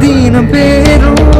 பேருராதீனம் பேரோ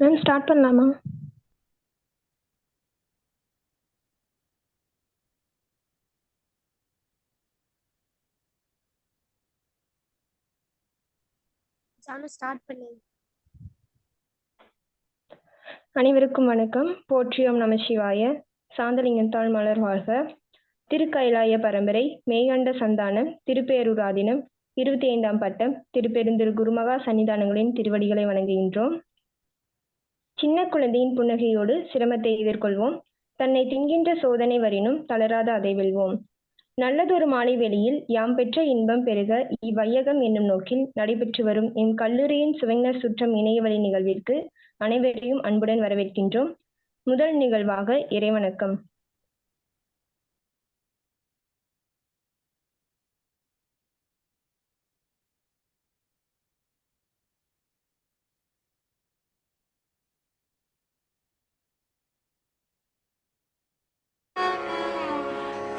ma'am start பண்ணலாமா start பண்ணு அனைவருக்கும் வணக்கம். போற்றியோம் நம சிவாய. சாந்தலிங்கத்தாள் மலர் வாழ்க. திருக்கைலாய பரம்பரை மேகண்ட சந்தானம் திருப்பேரூராதினம் இருபத்தி ஐந்தாம் பட்டம் திருப்பெருந்திரு குருமகா சன்னிதானங்களின் திருவடிகளை வணங்குகின்றோம். சின்ன குழந்தையின் புன்னகையோடு சிரமத்தை எதிர்கொள்வோம். தன்னை தின்கின்ற சோதனை வரினும் தளராத அதை வெல்வோம். நல்லதொரு மாலை வெளியில் யாம் பெற்ற இன்பம் பெருக இவ்வையகம் என்னும் நோக்கில் நடைபெற்று வரும் எம் கல்லூரியின் சுவைஞர் சுற்றம் இணையவழி நிகழ்விற்கு அனைவரையும் அன்புடன் வரவேற்கின்றோம். முதல் நிகழ்வாக இறைவணக்கம்.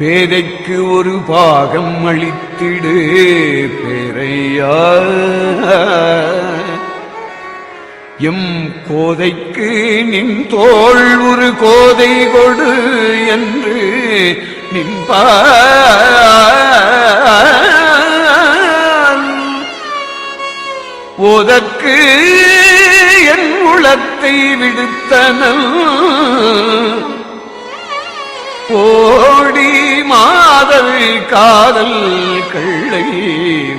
பேதைக்கு ஒரு பாகம் அளித்திடு பேரையா. எம் கோதைக்கு நின் தோல் ஒரு கோதை கொடு என்று நின்பான் ஓதற்கு என் உளத்தை விடுத்தனல். ஓடி மாதல் காதல் கள்ளை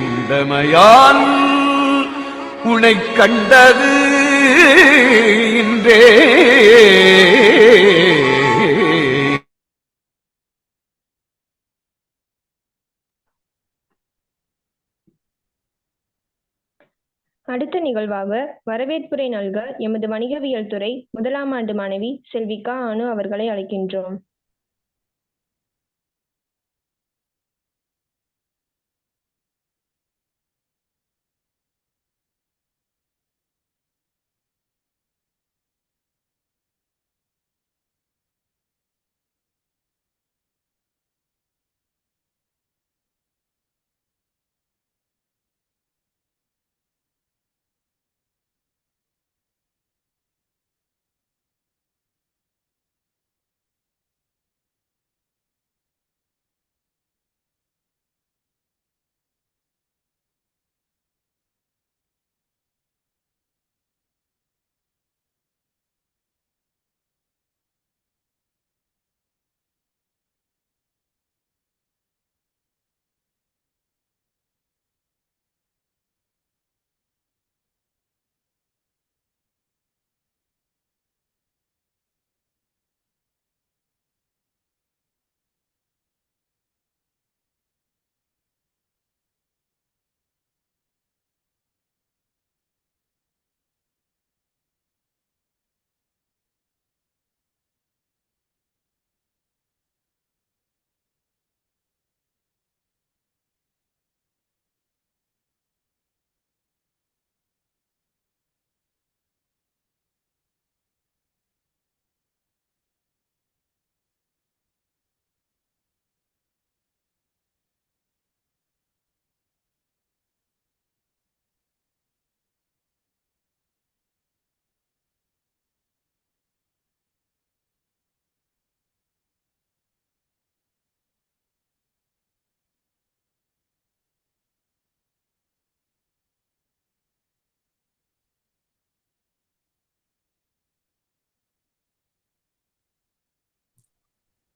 உண்டமையான் உனை கண்டது இன்றே. அடுத்த நிகழ்வாக வரவேற்புரை நல்க எமது வணிகவியல் துறை முதலாம் ஆண்டு மாணவி செல்விகா அனு அவர்களை அழைக்கின்றோம்.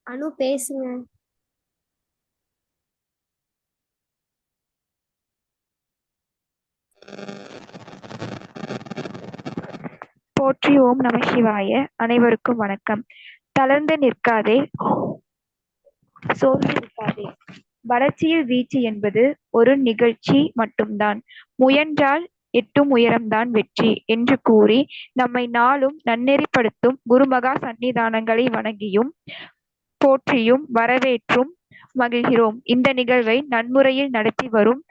அனு பேசுங்க. போற்றி ஓம் நம சிவாய. அனைவருக்கும் வணக்கம். தளர்ந்து நிற்காதே. சோர்ந்து நிற்காதே. வளர்ச்சியில் வீழ்ச்சி என்பது ஒரு நிகழ்ச்சி மட்டும்தான். முயன்றால் எட்டும் உயரம்தான் வெற்றி என்று கூறி நம்மை நாளும் நன்னெறிப்படுத்தும் குருமகா சன்னிதானங்களை வணங்கியும் போற்றியும் வரவேற்றும் மகிழ்கிறோம். இந்த நிகழ்வை நன்முறையில் நடத்தி வரும்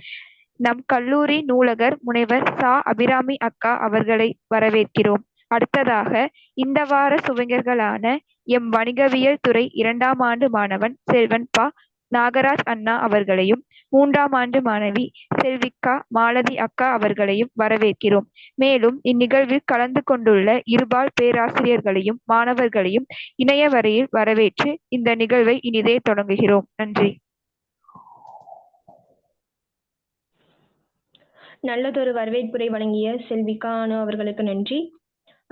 நம் கல்லூரி நூலகர் முனைவர் சா. அபிராமி அக்கா அவர்களை வரவேற்கிறோம். அடுத்ததாக இந்த வார சுவைஞர்களான எம். வணிகவியல் துறை இரண்டாம் ஆண்டு மாணவன் செல்வன் பா. நாகராஜ் அண்ணா அவர்களையும் மூன்றாம் ஆண்டு மாணவி செல்விக்கா மாலதி அக்கா அவர்களையும் வரவேற்கிறோம். மேலும் இந்நிகழ்வில் கலந்து கொண்டுள்ள இருபால் பேராசிரியர்களையும் மாணவர்களையும் இணைய வரையில் வரவேற்று இந்த நிகழ்வை இனிதே தொடங்குகிறோம். நன்றி. நல்லதொரு வரவேற்புரை வழங்கிய செல்விக்கா அனு அவர்களுக்கு நன்றி.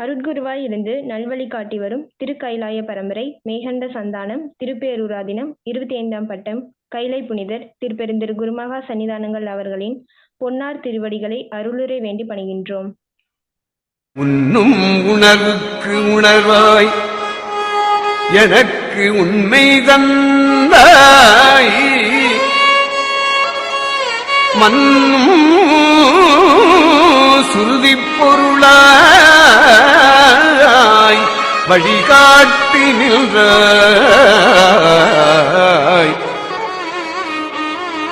அருட்குருவாய் இருந்து நல்வழி காட்டி வரும் திருக்கைலாய பரம்பரை மேகண்ட சந்தானம் திருப்பேரூராதினம் இருபத்தி ஐந்தாம் பட்டம் கைலை புனிதர் திருப்பெருந்தர் குருமகா சன்னிதானங்கள் அவர்களின் பொன்னார் திருவடிகளை அருளுரை வேண்டி பணிகின்றோம். உண்ணும் உணர்வுக்கு உணர்வாய் எனக்கு உண்மை தந்தாய். மண்ணும் சுருதி பொருளாய் வழிகாட்டி நின்றாய்.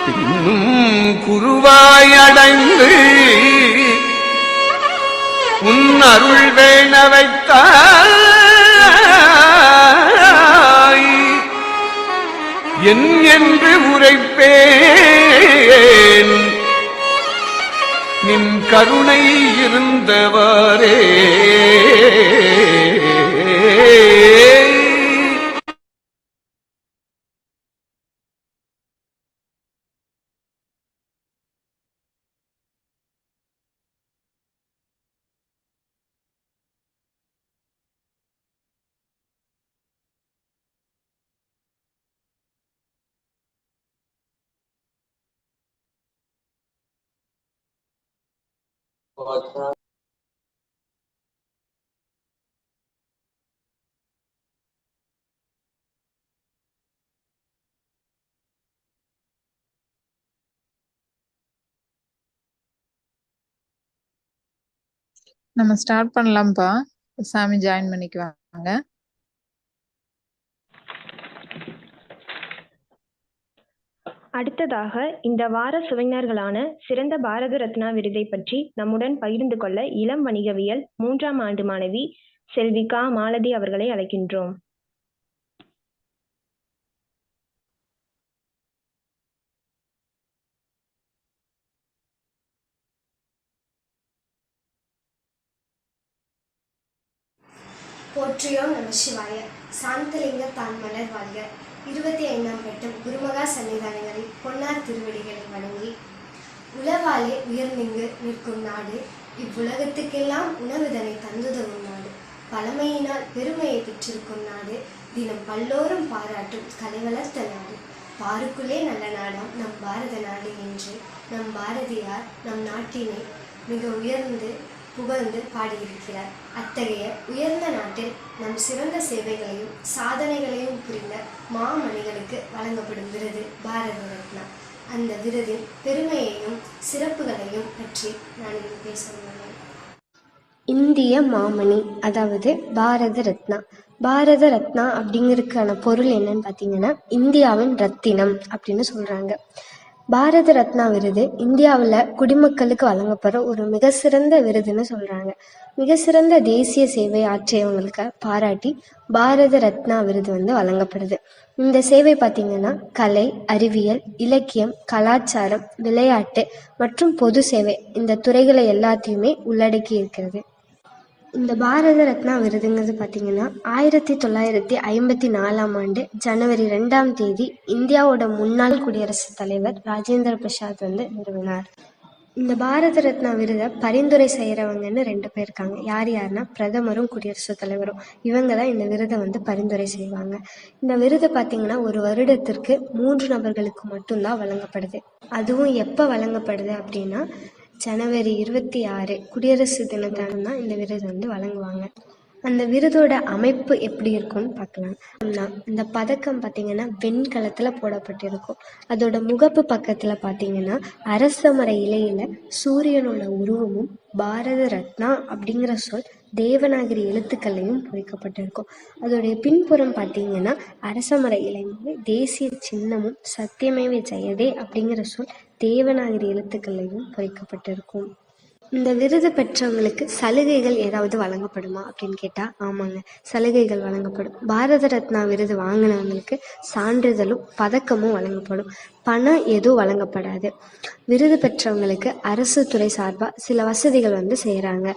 பின்னும் குருவாயடைந்து உன் அருள் வேண வைத்தாய். என் என்று உரைப்பேன். நின் கருணை இருந்தவாரே. நம்ம ஸ்டார்ட் பண்ணலாம்ப்பா. சாமி ஜாயின் பண்ணிக்குவாங்க அடுத்ததாக இந்த வார சுவைஞர்களான சிறந்த பாரத ரத்னா விருதை பற்றி நம்முடன் பகிர்ந்து கொள்ள இளம் வணிகவியல் மூன்றாம் ஆண்டு மாணவி செல்விகா மாலதி அவர்களை அழைக்கின்றோம். போற்றியோம் நம சிவாய சாந்தலிங்க தான் மலர் வாழ்க. இருபத்தி ஐந்தாம் பட்டம் குருமகா சன்னிதானங்களில் பொன்னார் திருவடிகளை வணங்கி உளவாலே உயர்ந்திங்கு நிற்கும் நாடு இவ்வுலகத்துக்கெல்லாம் உணவுதனை தந்துதவும் நாடு. பழமையினால் பெருமையை பெற்றிருக்கும் நாடு தினம் பல்லோரும் பாராட்டும் கலை வளர்த்த நாடு. பாருக்குள்ளே நல்ல நாடாம் நம் பாரத நாடு என்று நம் பாரதியார் நம் நாட்டினை மிக உயர்ந்து புகழ்ந்து பாடியிருக்கிறார். அத்தகைய உயர்ந்த நாட்டில் நம் சிறந்த சேவைகளையும் சாதனைகளையும் புரிந்த மாமணிகளுக்கு வழங்கப்படும் விருது பாரத ரத்னா. அந்த விருதின் பெருமையையும் சிறப்புகளையும் பற்றி நான் இங்கு பேச இந்திய மாமணி அதாவது பாரத ரத்னா. பாரத ரத்னா அப்படிங்கிறதுக்கான பொருள் என்னன்னு பார்த்தீங்கன்னா இந்தியாவின் ரத்தினம் அப்படின்னு சொல்றாங்க. பாரத ரத்னா விருது இந்தியாவில் குடிமக்களுக்கு வழங்கப்படுற ஒரு மிக சிறந்த விருதுன்னு சொல்றாங்க. மிக சிறந்த தேசிய சேவை ஆற்றியவங்களுக்கு பாராட்டி பாரத ரத்னா விருது வந்து வழங்கப்படுது. இந்த சேவை பார்த்தீங்கன்னா கலை அறிவியல் இலக்கியம் கலாச்சாரம் விளையாட்டு மற்றும் பொது சேவை இந்த துறைகளை எல்லாத்தையுமே உள்ளடக்கி இருக்கிறது. இந்த பாரத ரத்னா விருதுங்கிறது பார்த்தீங்கன்னா ஆயிரத்தி தொள்ளாயிரத்தி ஐம்பத்தி நாலாம் ஆண்டு ஜனவரி ரெண்டாம் தேதி இந்தியாவோட முன்னாள் குடியரசுத் தலைவர் ராஜேந்திர பிரசாத் வந்து நிறுவினார். இந்த பாரத ரத்னா விருதை பரிந்துரை செய்கிறவங்கன்னு ரெண்டு பேர் இருக்காங்க. யார் யாருன்னா பிரதமரும் குடியரசுத் தலைவரும். இவங்க தான் இந்த விருதை வந்து பரிந்துரை செய்வாங்க. இந்த விருது பார்த்திங்கன்னா ஒரு வருடத்திற்கு மூன்று நபர்களுக்கு மட்டும்தான் வழங்கப்படுது. அதுவும் எப்போ வழங்கப்படுது அப்படின்னா ஜனவரி இருபத்தி ஆறு குடியரசு தினத்தான தான் இந்த விருது வந்து வழங்குவாங்க. அந்த விருதோட அமைப்பு எப்படி இருக்கும்னு பார்க்கலாம். இந்த பதக்கம் பார்த்தீங்கன்னா வெண்கலத்தில் போடப்பட்டிருக்கும். அதோட முகப்பு பக்கத்தில் பார்த்தீங்கன்னா அரசமர இலையில சூரியனோட உருவமும் பாரத ரத்னா அப்படிங்கிற சொல் தேவநாகரி எழுத்துக்கள்லையும் பொறிக்கப்பட்டிருக்கும். அதோடைய பின்புறம் பார்த்தீங்கன்னா அரசமர இலை தேசிய சின்னமும் சத்தியமேவ ஜெயதே அப்படிங்கிற சொல் தேவநாகரி எழுத்துக்கள்லையும் பொறிக்கப்பட்டிருக்கும் இந்த விருது பெற்றவங்களுக்கு சலுகைகள் ஏதாவது வழங்கப்படுமா அப்படின்னு கேட்டால் ஆமாங்க சலுகைகள் வழங்கப்படும். பாரத ரத்னா விருது வாங்கினவங்களுக்கு சான்றிதழும் பதக்கமும் வழங்கப்படும். பணம் எதுவும் வழங்கப்படாது. விருது பெற்றவங்களுக்கு அரசு துறை சார்பாக சில வசதிகள் வந்து செய்கிறாங்க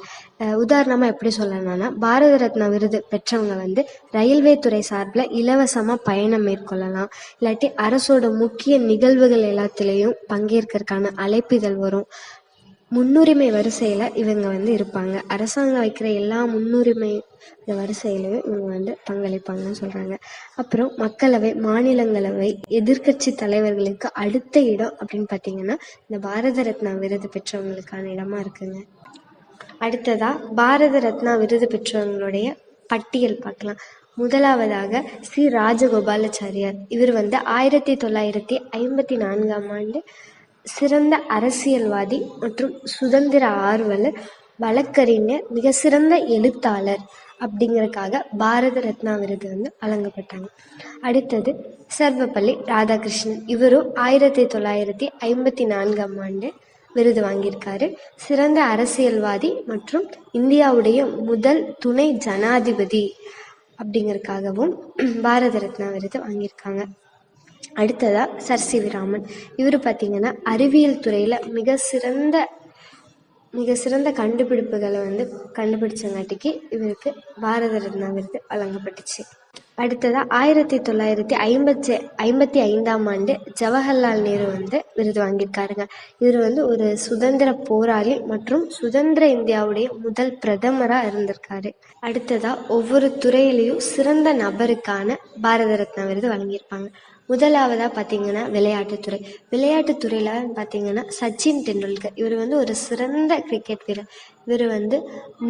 உதாரணமாக எப்படி சொல்லணும்னா பாரத ரத்னா விருது பெற்றவங்க வந்து ரயில்வே துறை சார்பில் இலவசமாக பயணம் மேற்கொள்ளலாம். இல்லாட்டி அரசோட முக்கிய நிகழ்வுகள் எல்லாத்துலேயும் பங்கேற்கிறதுக்கான அழைப்பிதழ் வரும். முன்னுரிமை வரிசையில் இவங்க வந்து இருப்பாங்க. அரசாங்கம் வைக்கிற எல்லா முன்னுரிமை வரிசையிலையும் இவங்க வந்து பங்களிப்பாங்கன்னு சொல்கிறாங்க அப்புறம் மக்களவை மாநிலங்களவை எதிர்க்கட்சி தலைவர்களுக்கு அடுத்த இடம் அப்படின்னு பார்த்தீங்கன்னா இந்த பாரத ரத்னா விருது பெற்றவங்களுக்கான இடமா இருக்குங்க. அடுத்ததா பாரத ரத்னா விருது பெற்றவங்களுடைய பட்டியல் பார்க்கலாம். முதலாவதாக ஸ்ரீ ராஜகோபாலாச்சாரியார். இவர் வந்து ஆயிரத்தி தொள்ளாயிரத்தி ஐம்பத்தி நான்காம் ஆண்டு சிறந்த அரசியல்வாதி மற்றும் சுதந்திர ஆர்வலர் வழக்கறிஞர் மிக சிறந்த எழுத்தாளர் அப்படிங்கறதுக்காக பாரத ரத்னா விருது வந்து வழங்கப்பட்டாங்க. அடுத்தது சர்வப்பள்ளி ராதாகிருஷ்ணன். இவரும் ஆயிரத்தி தொள்ளாயிரத்தி ஐம்பத்தி நான்காம் ஆண்டு விருது வாங்கியிருக்காரு. சிறந்த அரசியல்வாதி மற்றும் இந்தியாவுடைய முதல் துணை ஜனாதிபதி அப்படிங்கிறதுக்காகவும் பாரத ரத்னா விருது வாங்கியிருக்காங்க. அடுத்ததா சர் சி வி ராமன். இவர் பார்த்தீங்கன்னா அறிவியல் துறையில் மிக சிறந்த மிக சிறந்த கண்டுபிடிப்புகளை வந்து கண்டுபிடிச்சங்காட்டிக்கு இவருக்கு பாரத ரத்னா விருது வழங்கப்பட்டுச்சு. அடுத்ததாக ஆயிரத்தி தொள்ளாயிரத்தி ஐம்பத்தி ஐம்பத்தி ஐந்தாம் ஆண்டு ஜவஹர்லால் நேரு வந்து விருது வாங்கியிருக்காருங்க. இவர் வந்து ஒரு சுதந்திர போராளி மற்றும் சுதந்திர இந்தியாவுடைய முதல் பிரதமராக இருந்திருக்காரு. அடுத்ததாக ஒவ்வொரு துறையிலையும் சிறந்த நபருக்கான பாரத ரத்னா விருது வழங்கியிருப்பாங்க. முதலாவதாக பார்த்தீங்கன்னா விளையாட்டுத்துறை விளையாட்டுத்துறையில் பார்த்தீங்கன்னா சச்சின் டெண்டுல்கர். இவர் வந்து ஒரு சிறந்த கிரிக்கெட் வீரர். இவர் வந்து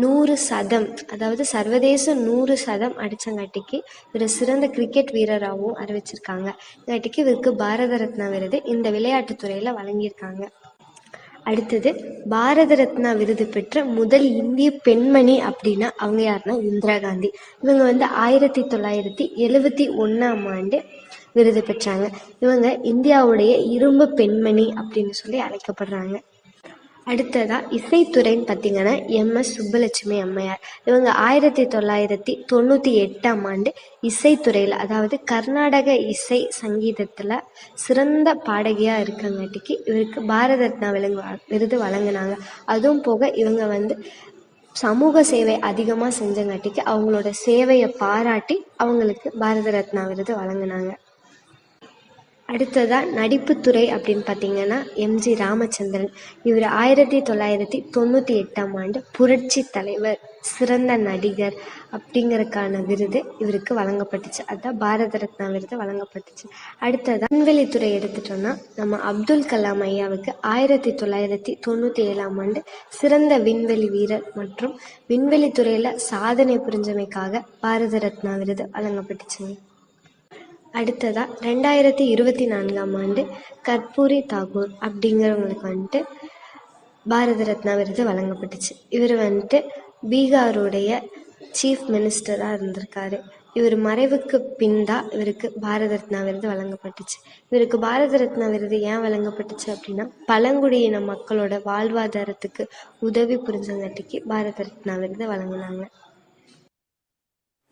நூறு சதம் அதாவது சர்வதேச நூறு சதம் அடித்தங்காட்டிக்கு இவர் சிறந்த கிரிக்கெட் வீரராகவும் அறிவிச்சிருக்காங்க. இங்காட்டிக்கு இவருக்கு பாரத ரத்னா விருது இந்த விளையாட்டுத்துறையில் வழங்கியிருக்காங்க. அடுத்தது பாரத ரத்னா விருது பெற்ற முதல் இந்திய பெண்மணி அப்படின்னா அவங்க யாருன்னா இந்திரா காந்தி. இவங்க வந்து ஆயிரத்தி தொள்ளாயிரத்தி எழுவத்தி ஒன்றாம் ஆண்டு விருது பெற்றாங்க. இவங்க இந்தியாவுடைய இரும்பு பெண்மணி அப்படின்னு சொல்லி அழைக்கப்படுறாங்க. அடுத்ததா இசைத்துறைன்னு பார்த்தீங்கன்னா எம்எஸ் சுப்புலட்சுமி அம்மையார். இவங்க ஆயிரத்தி தொள்ளாயிரத்தி தொண்ணூற்றி எட்டாம் ஆண்டு இசைத்துறையில் அதாவது கர்நாடக இசை சங்கீதத்தில் சிறந்த பாடகியாக இருக்கங்காட்டிக்கு இவருக்கு பாரத ரத்னா விலங்கு விருது வழங்கினாங்க. அதுவும் போக இவங்க வந்து சமூக சேவை அதிகமாக செஞ்சங்காட்டிக்கு அவங்களோட சேவையை பாராட்டி அவங்களுக்கு பாரத ரத்னா விருது வழங்கினாங்க. அடுத்ததாக நடிப்புத்துறை அப்படின்னு பார்த்தீங்கன்னா எம்ஜி ராமச்சந்திரன். இவர் ஆயிரத்தி தொள்ளாயிரத்தி தொண்ணூற்றி எட்டாம் ஆண்டு புரட்சி தலைவர் சிறந்த நடிகர் அப்படிங்கறக்கான விருது இவருக்கு வழங்கப்பட்டுச்சு. அதுதான் பாரத ரத்னா விருது வழங்கப்பட்டுச்சு. அடுத்ததாக விண்வெளித்துறை எடுத்துட்டோம்னா நம்ம அப்துல் கலாம் ஐயாவுக்கு ஆயிரத்தி தொள்ளாயிரத்தி தொண்ணூற்றி ஏழாம் ஆண்டு சிறந்த விண்வெளி வீரர் மற்றும் விண்வெளித்துறையில் சாதனை புரிஞ்சமைக்காக பாரத ரத்னா விருது வழங்கப்பட்டுச்சுங்க. அடுத்ததாக ரெண்டாயிரத்தி இருபத்தி நான்காம் ஆண்டு கற்பூரி தாகூர் அப்படிங்கிறவங்களுக்கு வந்துட்டு பாரத ரத்னா விருது வழங்கப்பட்டுச்சு. இவர் வந்துட்டு பீகாருடைய சீஃப் மினிஸ்டராக இருந்திருக்காரு. இவர் மறைவுக்கு பின் தான் இவருக்கு பாரத ரத்னா விருது வழங்கப்பட்டுச்சு. இவருக்கு பாரத ரத்னா விருது ஏன் வழங்கப்பட்டுச்சு அப்படின்னா பழங்குடியின மக்களோட வாழ்வாதாரத்துக்கு உதவி புரிஞ்சங்காட்டிக்கு பாரத ரத்னா விருது வழங்கினாங்க.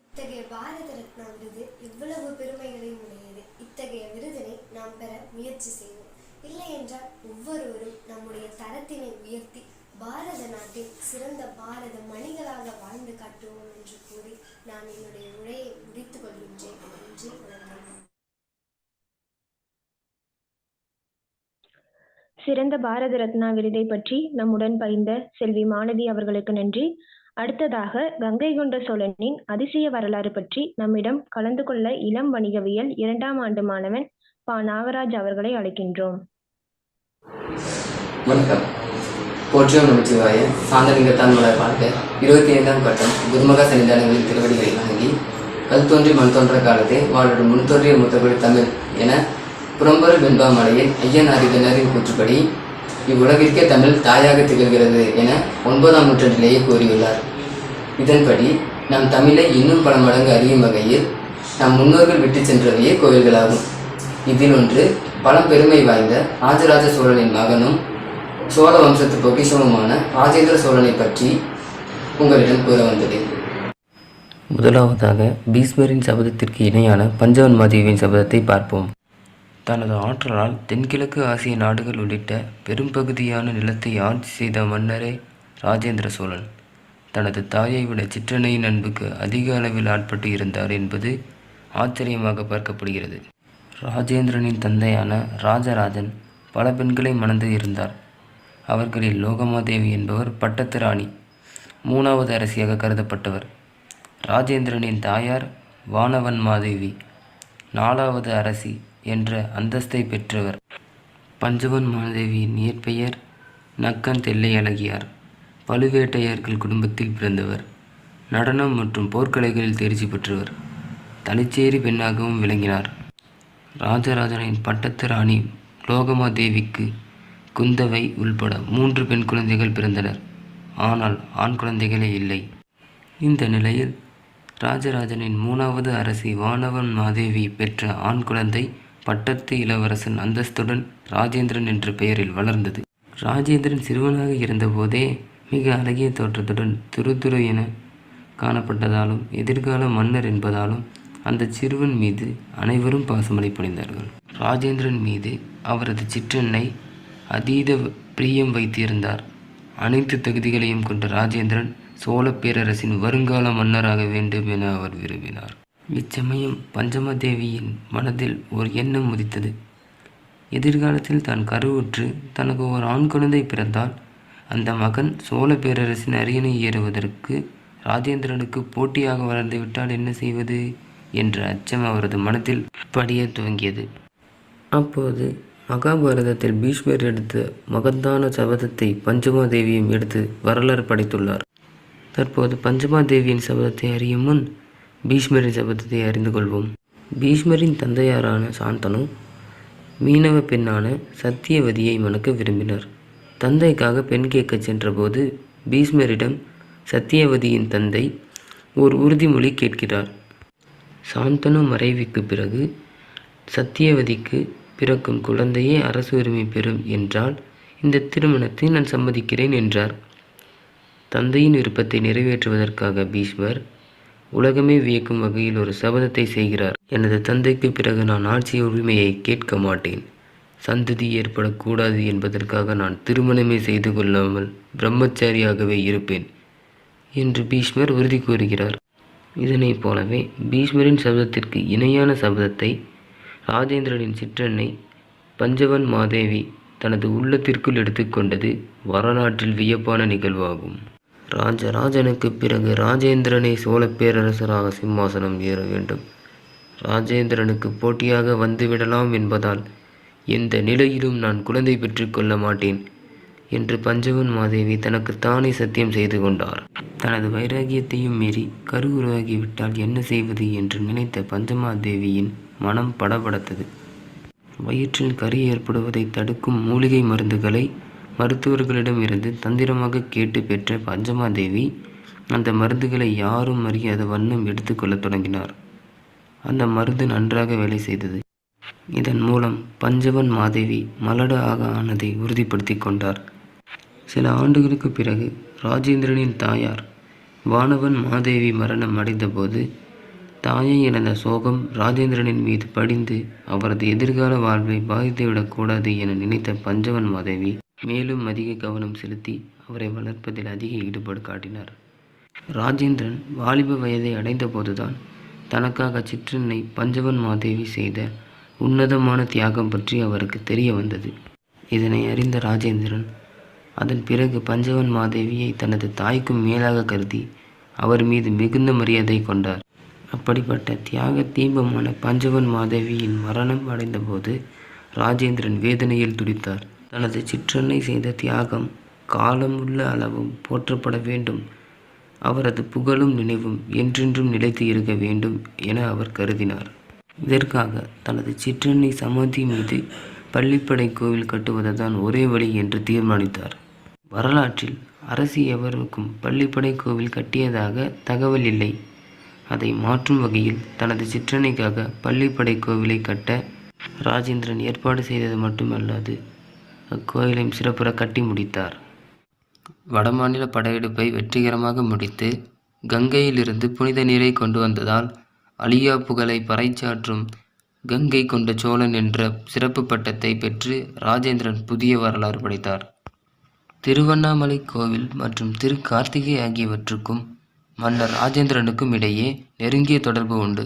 இத்தகைய பாரத ரத்னா விருது இவ்வளவு பெரும் உடையது இத்தகைய விருதினை நாம் பெற முயற்சி செய்வோம். இல்லை என்றால் ஒவ்வொருவரும் நம்முடைய தரத்தினை உயர்த்தி பாரத நாட்டில் சிறந்த பாரத மணிகளாக வாழ்ந்து காட்டுவோம் என்று கூறி நான் என்னுடைய உரையை முடித்துக் கொள்கின்றேன். நன்றி வணக்கம். சிறந்த பாரத ரத்னா விருதை பற்றி நம்முடன் பகிர்ந்த செல்வி மாலதி அவர்களுக்கு நன்றி. அடுத்ததாக கங்கை கொண்ட சோழனின் அதிசய வரலாறு பற்றி நம்மிடம் கலந்து கொள்ள இளம் வணிகவியல் இரண்டாம் ஆண்டு மாணவன் பா நாகராஜ் அவர்களை அழைக்கின்றோம். வணக்கம். போற்றியோம் நமச்சிவாய. சாந்தலிங்கத்தான் மலர் பாட்டு. இருபத்தி ஐந்தாம் கட்டம். குருமகா சன்னிதானங்களின் திருவடிகளை வணங்கி கல் தோன்றி மண் தோன்ற காலத்தை வாழோடு முன் தோன்றிய முத்தபடி தமிழ் என புறம்பொருள் வெண்பாமலையில் ஐயன் அறிவினரின் கூற்றுப்படி இவ்வுலகிற்கே தமிழ் தாயாக திகழ்கிறது என ஒன்பதாம் நூற்றாண்டிலேயே கூறியுள்ளார். இதன்படி நாம் தமிழை இன்னும் பல மடங்கு அறியும் வகையில் நம் முன்னோர்கள் விட்டு சென்றவையே கோவில்களாகும். இதில் ஒன்று பழம்பெருமை வாய்ந்த ராஜராஜ சோழனின் மகனும் சோழ வம்சத்து பொக்கிஷமுமான ராஜேந்திர சோழனை பற்றி உங்களிடம் கூற வந்துள்ளேன் முதலாவதாக பீஸ்மரின் சபதத்திற்கு இணையான பஞ்சவன் மாதேவியின் சபதத்தை பார்ப்போம். தனது ஆற்றலால் தென்கிழக்கு ஆசிய நாடுகள் உள்ளிட்ட பெரும்பகுதியான நிலத்தை ஆட்சி செய்த மன்னரே ராஜேந்திர சோழன். தனது தாயை விட சிற்றனையின் அன்புக்கு அதிக அளவில் ஆட்பட்டு இருந்தார் என்பது ஆச்சரியமாக பார்க்கப்படுகிறது. ராஜேந்திரனின் தந்தையான ராஜராஜன் பல பெண்களை மணந்து இருந்தார். அவர்களில் லோகமாதேவி என்பவர் பட்டத்து ராணி மூணாவது அரசியாக கருதப்பட்டவர். ராஜேந்திரனின் தாயார் வானவன் மாதேவி நாலாவது அரசி என்ற அந்தஸ்தை பெற்றவர். பஞ்சவன் மாதேவியின் இயற்பெயர் நக்கன் தெல்லை அழகியார் பழுவேட்டையர்கள் குடும்பத்தில் பிறந்தவர். நடனம் மற்றும் போர்க்கலைகளில் தேர்ச்சி பெற்றவர். தனிச்சேரி பெண்ணாகவும் விளங்கினார். ராஜராஜனின் பட்டத்து ராணி லோகமாதேவிக்கு குந்தவை உள்பட மூன்று பெண் குழந்தைகள் பிறந்தனர். ஆனால் ஆண் குழந்தைகளே இல்லை. இந்த நிலையில் ராஜராஜனின் மூணாவது அரசி வானவன் மாதேவி பெற்ற ஆண் குழந்தை பட்டத்து இளவரசன் அந்தஸ்துடன் ராஜேந்திரன் என்ற பெயரில் வளர்ந்தது. ராஜேந்திரன் சிறுவனாக இருந்தபோதே மிக அழகிய தோற்றத்துடன் துரு துரு என காணப்பட்டதாலும் எதிர்கால மன்னர் என்பதாலும் அந்த சிறுவன் மீது அனைவரும் பாசமடை புரிந்தார்கள் ராஜேந்திரன் மீது அவரது சிற்றன்னை அதீத பிரியம் வைத்திருந்தார். அனைத்து தகுதிகளையும் கொண்ட ராஜேந்திரன் சோழ பேரரசின் வருங்கால மன்னராக வேண்டும் என அவர் விரும்பினார். இச்சமயம் பஞ்சமதேவியின் மனதில் ஒரு எண்ணம் உதித்தது. எதிர்காலத்தில் தான் கருவுற்று தனக்கு ஒரு ஆண் குழந்தை பிறந்தால் அந்த மகன் சோழ பேரரசின் அரியணை ஏறுவதற்கு ராஜேந்திரனுக்கு போட்டியாக வளர்ந்து விட்டால் என்ன செய்வது? என்ற அச்சம் அவரது மனத்தில் படிய துவங்கியது. அப்போது மகாபாரதத்தில் பீஷ்மர் எடுத்த மகத்தான சபதத்தை பஞ்சமாதேவியும் எடுத்து வரலாறு படைத்துள்ளார். தற்போது பஞ்சமாதேவியின் சபதத்தை அறியும் முன் பீஷ்மரின் சபதத்தை அறிந்து கொள்வோம். பீஷ்மரின் தந்தையாரான சாந்தனு மீனவ பெண்ணான சத்தியவதியை மணக்க விரும்பினார். தந்தைக்காக பெண் கேட்கச் சென்றபோது பீஷ்மரிடம் சத்தியவதியின் தந்தை ஓர் உறுதிமொழி கேட்கிறார். சாந்தனு மறைவுக்கு பிறகு சத்தியவதிக்கு பிறக்கும் குழந்தையே அரசு உரிமை பெறும் என்றால் இந்த திருமணத்தை நான் சம்மதிக்கிறேன் என்றார். தந்தையின் விருப்பத்தை நிறைவேற்றுவதற்காக பீஷ்மர் உலகமே வியக்கும் வகையில் ஒரு சபதத்தை செய்கிறார். எனது தந்தைக்கு பிறகு நான் ஆட்சி உரிமையை கேட்க மாட்டேன். சந்ததி ஏற்படக்கூடாது என்பதற்காக நான் திருமணமே செய்து கொள்ளாமல் பிரம்மச்சாரியாகவே இருப்பேன் என்று பீஷ்மர் உறுதி கூறுகிறார். இதனைப் போலவே பீஷ்மரின் சபதத்திற்கு இணையான சபதத்தை ராஜேந்திரனின் சிற்றன்னை பஞ்சவன் மாதேவி தனது உள்ளத்திற்குள் எடுத்துக்கொண்டது வரலாற்றில் வியப்பான நிகழ்வாகும். ராஜராஜனுக்கு பிறகு ராஜேந்திரனை சோழ பேரரசராக சிம்மாசனம் ஏற வேண்டும். ராஜேந்திரனுக்கு போட்டியாக வந்துவிடலாம் என்பதால் எந்த நிலையிலும் நான் குழந்தை பெற்றுக்கொள்ள மாட்டேன். என்று பஞ்சவன் மாதேவி தனக்கு தானே சத்தியம் செய்து கொண்டார். தனது வைராகியத்தையும் மீறி கரு உருவாகிவிட்டால் என்ன செய்வது என்று நினைத்த பஞ்சமாதேவியின் மனம் படபடத்தது. வயிற்றில் கரு ஏற்படுவதை தடுக்கும் மூலிகை மருந்துகளை மருத்துவர்களிடம் இருந்து தந்திரமாக கேட்டு பெற்ற பஞ்சமாதேவி அந்த மருந்துகளை யாரும் அறியாத வண்ணம் எடுத்துக்கொள்ளத் தொடங்கினார். அந்த மருந்து நன்றாக வேலை செய்தது. இதன் மூலம் பஞ்சவன் மாதேவி மலடு ஆக ஆனதை உறுதிப்படுத்தி கொண்டார். சில ஆண்டுகளுக்கு பிறகு ராஜேந்திரனின் தாயார் வானவன் மாதேவி மரணம் அடைந்தபோது தாயை இழந்த சோகம் ராஜேந்திரனின் மீது படிந்து அவரது எதிர்கால வாழ்வை பாதித்துவிடக்கூடாது என நினைத்த பஞ்சவன் மாதேவி மேலும் அதிக கவனம் செலுத்தி அவரை வளர்ப்பதில் அதிக ஈடுபாடு காட்டினார். ராஜேந்திரன் வாலிப வயதை அடைந்தபோதுதான் தனக்காக சிற்றன்னை பஞ்சவன் மாதேவி செய்த உன்னதமான தியாகம் பற்றி அவருக்கு தெரிய வந்தது. இதனை அறிந்த ராஜேந்திரன் அதன் பிறகு பஞ்சவன் மாதேவியை தனது தாய்க்கும் மேலாக கருதி அவர் மீது மிகுந்த மரியாதை கொண்டார். அப்படிப்பட்ட தியாக தீபமான பஞ்சவன் மாதேவியின் மரணம் அடைந்தபோது ராஜேந்திரன் வேதனையில் துடித்தார். தனது சிற்றன்னை செய்த தியாகம் காலமுள்ள அளவும் போற்றப்பட வேண்டும். அவரது புகழும் நினைவும் என்றென்றும் நிலைத்து இருக்க வேண்டும் என அவர் கருதினார். இதற்காக தனது சிற்றன்னை சமாதி மீது பள்ளிப்படை கோவில் கட்டுவதுதான் ஒரே வழி என்று தீர்மானித்தார். வரலாற்றில் அரசி எவருக்கும் பள்ளிப்படை கோவில் கட்டியதாக தகவல் இல்லை. அதை மாற்றும் வகையில் தனது சிற்றனைக்காக பள்ளிப்படை கோவிலை கட்ட ராஜேந்திரன் ஏற்பாடு செய்தது மட்டுமல்லாது அக்கோயிலையும் சிறப்புற கட்டி முடித்தார். வடமாநில படையெடுப்பை வெற்றிகரமாக முடித்து கங்கையிலிருந்து புனித நீரை கொண்டு வந்ததால் அலியா புகழை பறைச்சாற்றும் கங்கை கொண்ட சோழன் என்ற சிறப்பு பட்டத்தை பெற்று ராஜேந்திரன் புதிய வரலாறு படைத்தார். திருவண்ணாமலை கோவில் மற்றும் திருக்கார்த்திகை ஆகியவற்றுக்கும் மன்னர் ராஜேந்திரனுக்கும் இடையே நெருங்கிய தொடர்பு உண்டு.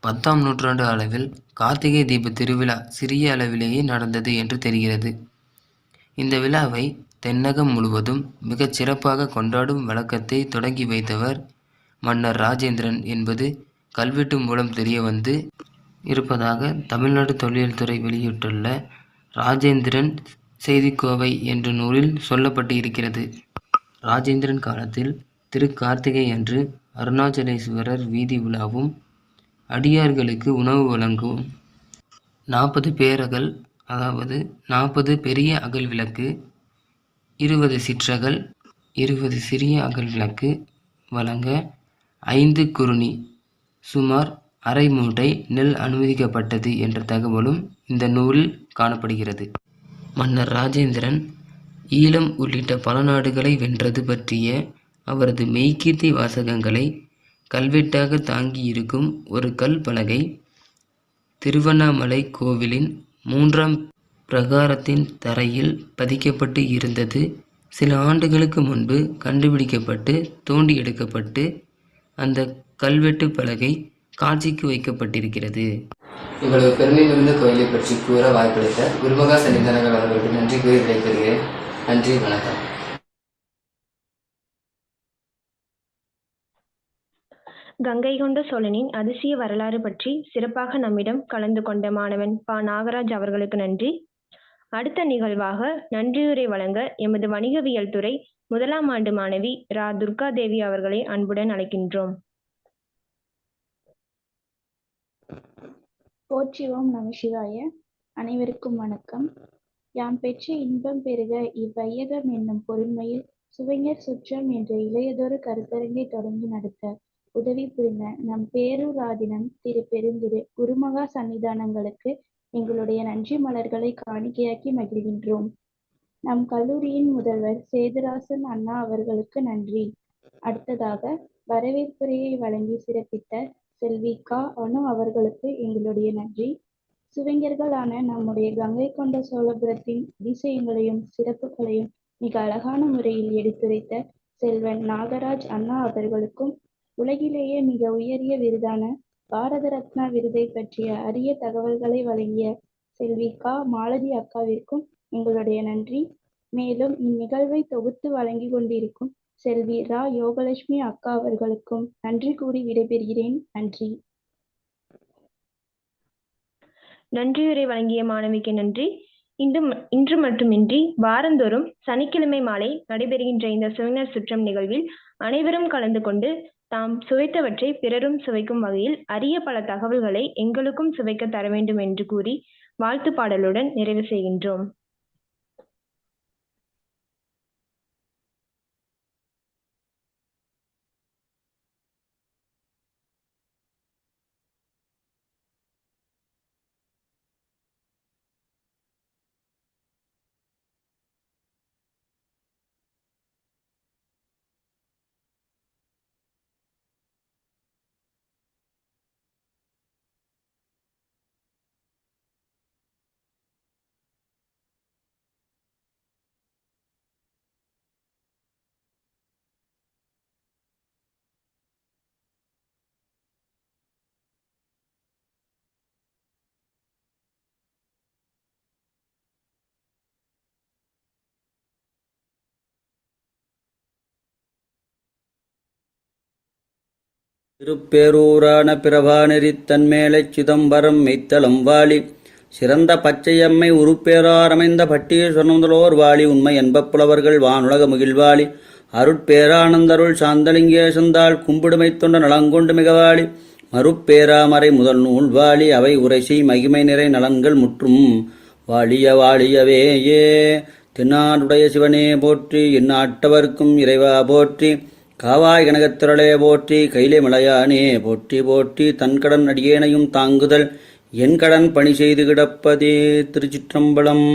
பத்தாம் நூற்றாண்டு அளவில் கார்த்திகை தீப திருவிழா சிறிய அளவிலேயே நடந்தது என்று தெரிகிறது. இந்த விழாவை தென்னகம் முழுவதும் மிகச் சிறப்பாக கொண்டாடும் வழக்கத்தை தொடங்கி வைத்தவர் மன்னர் ராஜேந்திரன் என்பது கல்வெட்டு மூலம் தெரிய வந்து இருப்பதாக தமிழ்நாடு தொழில்துறை வெளியிட்டுள்ள ராஜேந்திரன் செய்திக்கோவை என்ற நூலில் சொல்லப்பட்டு இருக்கிறது ராஜேந்திரன் காலத்தில் திருக்கார்த்திகை அன்று அருணாச்சலேஸ்வரர் வீதி உலாவும் அடியார்களுக்கு உணவு வழங்கும் நாற்பது பேரகல் அதாவது நாற்பது பெரிய அகல் விளக்கு இருபது சிற்றகல் இருபது சிறிய அகல் விளக்கு வழங்க ஐந்து குருணி சுமார் அரை மூட்டை நெல் அனுமதிக்கப்பட்டது என்ற தகவலும் இந்த நூலில் காணப்படுகிறது. மன்னர் ராஜேந்திரன் ஈழம் உள்ளிட்ட பல நாடுகளை வென்றது பற்றிய அவரது மெய்கீர்த்தி வாசகங்களை கல்வெட்டாக தாங்கி இருக்கும் ஒரு கல் பலகை திருவண்ணாமலை கோவிலின் மூன்றாம் பிரகாரத்தின் தரையில் பதிக்கப்பட்டு இருந்தது. சில ஆண்டுகளுக்கு முன்பு கண்டுபிடிக்கப்பட்டு தோண்டி எடுக்கப்பட்டு அந்த கல்வெட்டு பலகை காட்சிக்கு வைக்கப்பட்டிருக்கிறது. இவ்வளவு பெருமை மிகுந்த கோயிலை பற்றி கூற வாய்ப்பளித்த குருமகா சன்னிதானங்கள் அவர்களுக்கு நன்றி கூறி விடைபெறுகிறேன். நன்றி வணக்கம். கங்கை கொண்ட சோழனின் அதிசய வரலாறு பற்றி சிறப்பாக நம்மிடம் கலந்து கொண்ட மாணவன் பா. நாகராஜ் அவர்களுக்கு நன்றி. அடுத்த நிகழ்வாக நன்றியுரை வழங்க எமது வணிகவியல் துறை முதலாம் ஆண்டு மாணவி ரா. துர்கா தேவி அவர்களை அன்புடன் அழைக்கின்றோம். போற்றிவோம் நம அனைவருக்கும் வணக்கம். யாம் பெற்ற இன்பம் பெருக இவ்வையகம் என்னும் பொறுமையில் சுவைஞர் சுற்றம் என்ற இளையதொரு கருத்தரங்கை தொடங்கி நடத்த உதவி புரிந்த நம் பேரூராதினம் திரு பெருந்திரு குருமகா சன்னிதானங்களுக்கு எங்களுடைய நன்றி மலர்களை காணிக்கையாக்கி மகிழ்கின்றோம். நம் கல்லூரியின் முதல்வர் சேதுராசன் அண்ணா அவர்களுக்கு நன்றி. அடுத்ததாக வரவேற்புரையை வழங்கி சிறப்பித்த செல்விகா அனு அவர்களுக்கு எங்களுடைய நன்றி. சுவைஞர்களான நம்முடைய கங்கை கொண்ட சோழபுரத்தின் அதிசயங்களையும் சிறப்புகளையும் மிக அழகான முறையில் எடுத்துரைத்த செல்வன் நாகராஜ் அண்ணா அவர்களுக்கும் உலகிலேயே மிக உயரிய விருதான பாரத ரத்னா விருதை பற்றிய அரிய தகவல்களை வழங்கிய செல்வி கா மாலதி அக்காவிற்கும் எங்களுடைய நன்றி. மேலும் இந்நிகழ்வை தொகுத்து வழங்கி கொண்டிருக்கும் செல்வி ரா யோகலட்சுமி அக்கா அவர்களுக்கும் நன்றி கூறி விடைபெறுகிறேன். நன்றி. நன்றியுரை வழங்கிய மாணவிக்கு நன்றி. இன்று இன்று மட்டுமின்றி வாரந்தோறும் சனிக்கிழமை மாலை நடைபெறுகின்ற இந்த சுவினர் சுற்றம் நிகழ்வில் அனைவரும் கலந்து கொண்டு தாம் சுவைத்தவற்றை பிறரும் சுவைக்கும் வகையில் அரிய பல தகவல்களை எங்களுக்கும் சுவைக்க தர வேண்டும் என்று கூறி வாழ்த்து பாடலுடன் நிறைவு செய்கின்றோம். திருப்பேரூரான பிரபாநெறி தன்மேலைச் சிதம்பரம் மெய்த்தலம் வாலி. சிறந்த பச்சையம்மை உருப்பேராரமைந்த பட்டீஸ்வரனுதலோர் வாலி. உண்மை என்பப்புலவர்கள் வானுலக மகிழ்வாளி அருட்பேரானந்தருள் சாந்தலிங்கேசந்தாள் கும்பிடுமை தொண்ட நலங்கொண்டு மிகவாளி மறுப்பேராமறை முதல் நூல் வாழி அவை உரைசை மகிமை நிறை நலன்கள் முற்றும். வாழிய வாழியவே ஏ. தென்னாடுடைய சிவனே போற்றி இந்நாட்டவர்க்கும் இறைவா போற்றி. காவாய் கனகத்திரளே போற்றி கைலை மலையானே போற்றி போற்றி தன் கடன் அடியேனையும் தாங்குதல் என் கடன் பணி செய்து கிடப்பதே திருச்சிற்றம்பலம்.